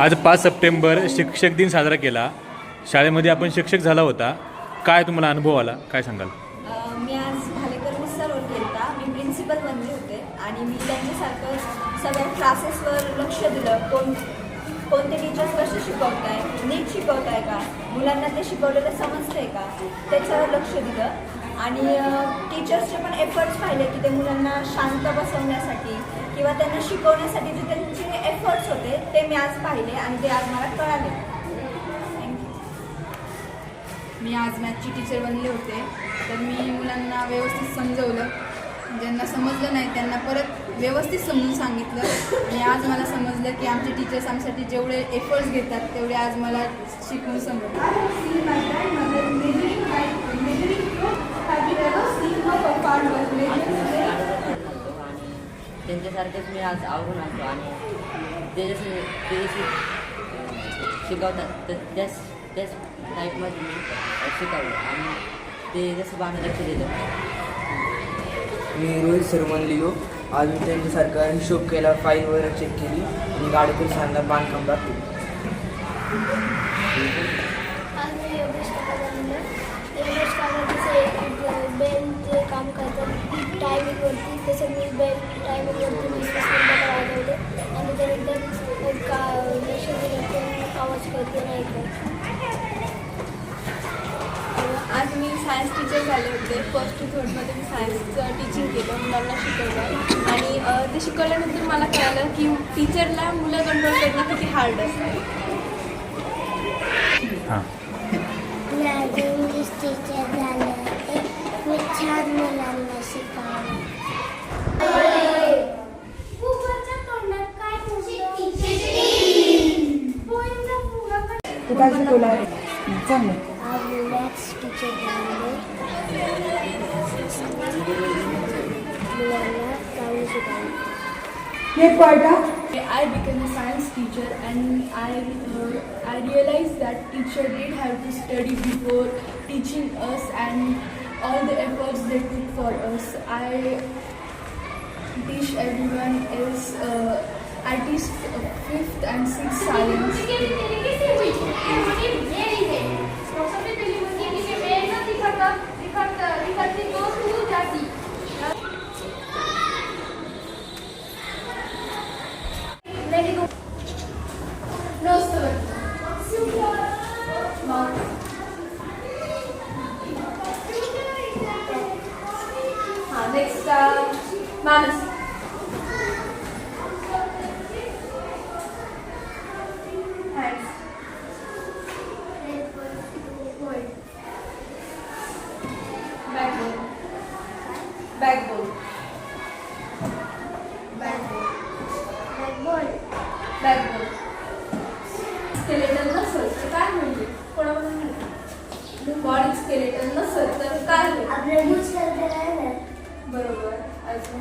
आज पाच सप्टेंबर शिक्षक दिन साजरा केला. शाळेमध्ये आपण शिक्षक झाला होता. काय तुम्हाला अनुभव आला? काय सांगाल? मी आज भालेकर मिस्टरवर गेलता मी प्रिन्सिपल बनले होते आणि मी त्यांच्यासारखं सगळ्या क्लासेसवर लक्ष दिलं. कोण कोणते टीचर्स कसं शिकवत आहे नीट शिकवत आहे का? मुलांना ते शिकवलेलं समजतंय का? त्याच्यावर लक्ष दिलं. आणि टीचर्सचे पण एफर्ट्स पाहिले की ते मुलांना शांत बसवण्यासाठी किंवा त्यांना शिकवण्यासाठी जे त्यांचे एफर्ट्स होते ते मी आज पाहिले आणि ते आज मला कळाले. थँक्यू मी आज मॅथची टीचर बनले होते तर मी मुलांना व्यवस्थित समजवलं. ज्यांना समजलं नाही त्यांना परत व्यवस्थित समजून सांगितलं. आणि आज मला समजलं की आमचे टीचर्स आमच्यासाठी जेवढे एफर्ट्स घेतात तेवढे आज मला शिकवून समजलं आणि त्यांच्यासारखेच मी आज आवरून आलो आणि ते जसे ते जसे शिकवतात तर त्याच त्याच टाईपमध्ये मी शिकवलं आणि ते जसं बांधलं लक्ष दिलं मी रोहित सरमन लिओ आज मी त्यांच्यासारखा हिशोब केला फाईल वगैरे चेक केली आणि गाडीतील सांगा बांधकाम दाखवली. आज मी योगेश काका बनलं योगेश काका जसे बेलचे काम तसं मी बेल टायमिंगवरती वीस वीस आणि त्यानंतर का तर आवाज करते नाही करत आज मी सायन्स टीचर झाले होते. फर्स्ट टू थर्डमध्ये मी सायन्सचं टीचिंग केलं मुलांना शिकवलं. आणि ते शिकवल्यानंतर मला कळालं की टीचरला मुलं कंट्रोल करणं किती हार्ड असतं. हां. टीचर झाले होते. मी छान आज मी मॅथ्स टीचर झाले मुलांना चांगलं I became a science teacher and I, uh, I realized that teacher did have to study before teaching us and all the efforts they took for us. I teach everyone else, uh, I teach uh, fifth and sixth science. No, sir. हाँ Backbone. Backbone. Backbone. Skeletal नसेल तर काय म्हणजे कोणाबद्दल body skeletal नसेल तर काय करताना बरोबर अजून